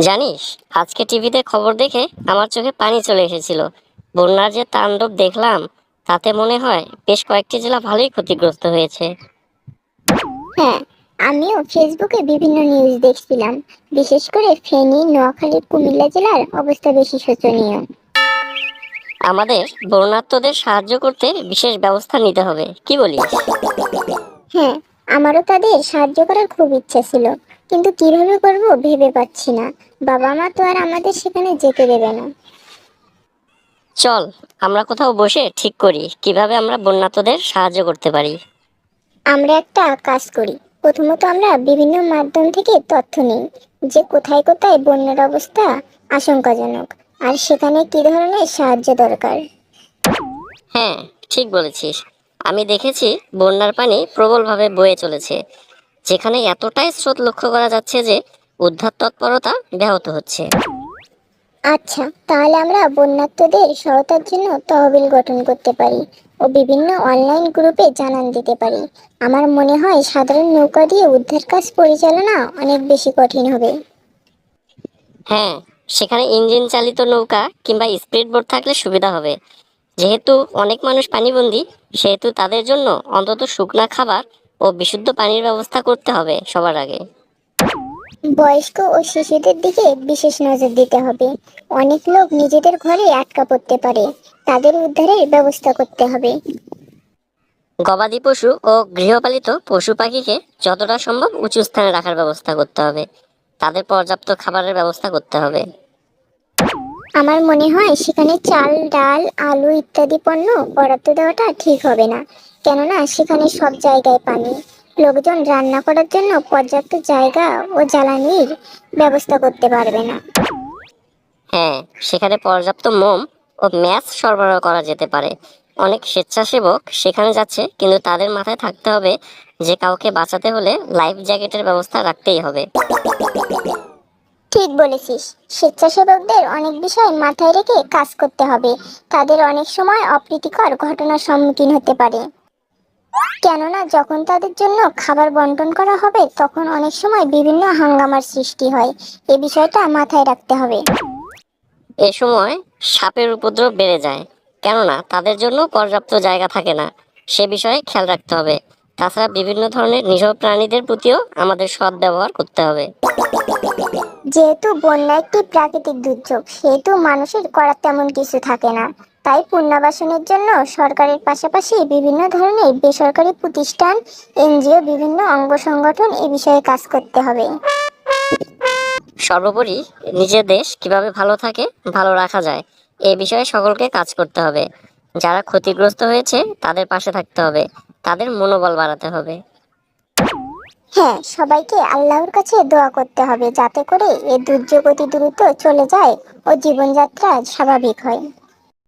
জানিস আজকে টিভিতে খবর দেখে আমার চোখে পানি চলে এসেছিল। বন্যার যে তাণ্ডব দেখলাম তাতে মনে হয় বেশ কয়েকটি জেলা ভালোই ক্ষতিগ্রস্ত হয়েছে। হ্যাঁ আমিও ফেসবুকে বিভিন্ন নিউজ দেখছিলাম। বিশেষ করে ফেনী নোয়াখালী কুমিল্লা জেলার অবস্থা বেশি শোচনীয়। আমাদের বন্যার্থদের সাহায্য করতে বিশেষ ব্যবস্থা নিতে হবে। কি বলিস? হ্যাঁ আমারও তাদের সাহায্য করার খুব ইচ্ছা ছিল। কিন্তু কীভাবে করব ভেবে পাচ্ছি না। বাবা মা তো আর আমাদের সেখানে যেতে দেবে না। চল আমরা কোথাও বসে ঠিক করি কীভাবে আমরা বন্যার্তদের সাহায্য করতে পারি। আমরা একটা কাজ করি। প্রথমত আমরা বিভিন্ন মাধ্যম থেকে তথ্য নিই যে কোথায় কোথায় বন্যার অবস্থা আশঙ্কাজনক আর সেখানে কি ধরনের সাহায্য দরকার। হ্যাঁ ঠিক বলেছিস। আমি দেখেছি বন্যার পানি প্রবলভাবে বয়ে চলেছে। যেখানে এতটাই স্রোত লক্ষ্য করা যাচ্ছে যে উদ্ধার তৎপরতা ব্যাহত হচ্ছে। আচ্ছা তাহলে আমরা বন্যার্থদের সহায়তার জন্য তহবিল গঠন করতে পারি ও বিভিন্ন অনলাইন গ্রুপে জানান দিতে পারি। আমার মনে হয় সাধারণ নৌকা দিয়ে উদ্ধার কাজ পরিচালনা অনেক বেশি কঠিন হবে। হ্যাঁ সেখানে ইঞ্জিন চালিত নৌকা কিংবা স্পিড বোট থাকলে সুবিধা হবে। যেহেতু অনেক মানুষ পানিবন্দী সেহেতু তাদের জন্য অন্তত শুকনা খাবার ও বিশুদ্ধ পানির ব্যবস্থা করতে হবে সবার আগে। বয়স্ক ও শিশুদের দিকে বিশেষ নজর দিতে হবে। অনেক লোক নিজেদের ঘরে আটকা পড়তে পারে। তাদের উদ্ধারের ব্যবস্থা করতে হবে। গবাদি পশু ও গৃহপালিত পশু পাখিকে যতটা সম্ভব উঁচু স্থানে রাখার ব্যবস্থা করতে হবে। তাদের পর্যাপ্ত খাবারের ব্যবস্থা করতে হবে। আমার মনে হয় সেখানে চাল, ডাল, আলু ইত্যাদি পণ্য বরাদ্দ দেওয়াটা ঠিক হবে না। কেননা সেখানে সব জায়গায় পানি। লোকজন রান্না করার জন্য পর্যাপ্ত জায়গা ও জ্বালানির ব্যবস্থা করতে পারবে না। হ্যাঁ সেখানে পর্যাপ্ত মোম ও ম্যাচ সরবরাহ করা যেতে পারে। অনেক স্বেচ্ছাসেবক সেখানে যাচ্ছে, কিন্তু তাদের মাথায় থাকতে হবে যে কাউকে বাঁচাতে হলে লাইফ জ্যাকেটের ব্যবস্থা রাখতেই হবে। ঠিক বলেছিস। স্বেচ্ছাসেবকদের অনেক বিষয় মাথায় রেখে কাজ করতে হবে। তাদের অনেক সময় অপ্রীতিকর ঘটনার সম্মুখীন হতে পারে। কেননা যখন তাদের জন্য খাবার বন্টন করা হবে, তখন অনেক সময় বিভিন্ন হাঙ্গামার সৃষ্টি হয়। এ বিষয়টা মাথায় রাখতে হবে। এ সময় সাপের উপদ্রব বেড়ে যায়, কেননা তাদের জন্য পর্যাপ্ত জায়গা থাকে না। সে বিষয়ে খেয়াল রাখতে হবে। তাছাড়া বিভিন্ন ধরনের নিরীহ প্রাণীদের প্রতিও আমাদের সৎ ব্যবহার করতে হবে। যেহেতু বন্যা একটি প্রাকৃতিক দুর্যোগ, সেহেতু মানুষের করার তেমন কিছু থাকে না। তাই পুনর্বাসনের জন্য সরকারের পাশাপাশি বিভিন্ন ধরনের বেসরকারি প্রতিষ্ঠান, এনজিও, বিভিন্ন অঙ্গ সংগঠন এ বিষয়ে কাজ করতে হবে। সর্বোপরি নিজের দেশ কীভাবে ভালো থাকে, ভালো রাখা যায়, এ বিষয়ে সকলকে কাজ করতে হবে। যারা ক্ষতিগ্রস্ত হয়েছে, তাদের পাশে থাকতে হবে। তাদের মনোবল বাড়াতে হবে। হ্যাঁ সবাইকে আল্লাহর কাছে দোয়া করতে হবে যাতে করে এ দুর্যোগ অতি দ্রুত চলে যায় ও জীবনযাত্রা স্বাভাবিক হয়।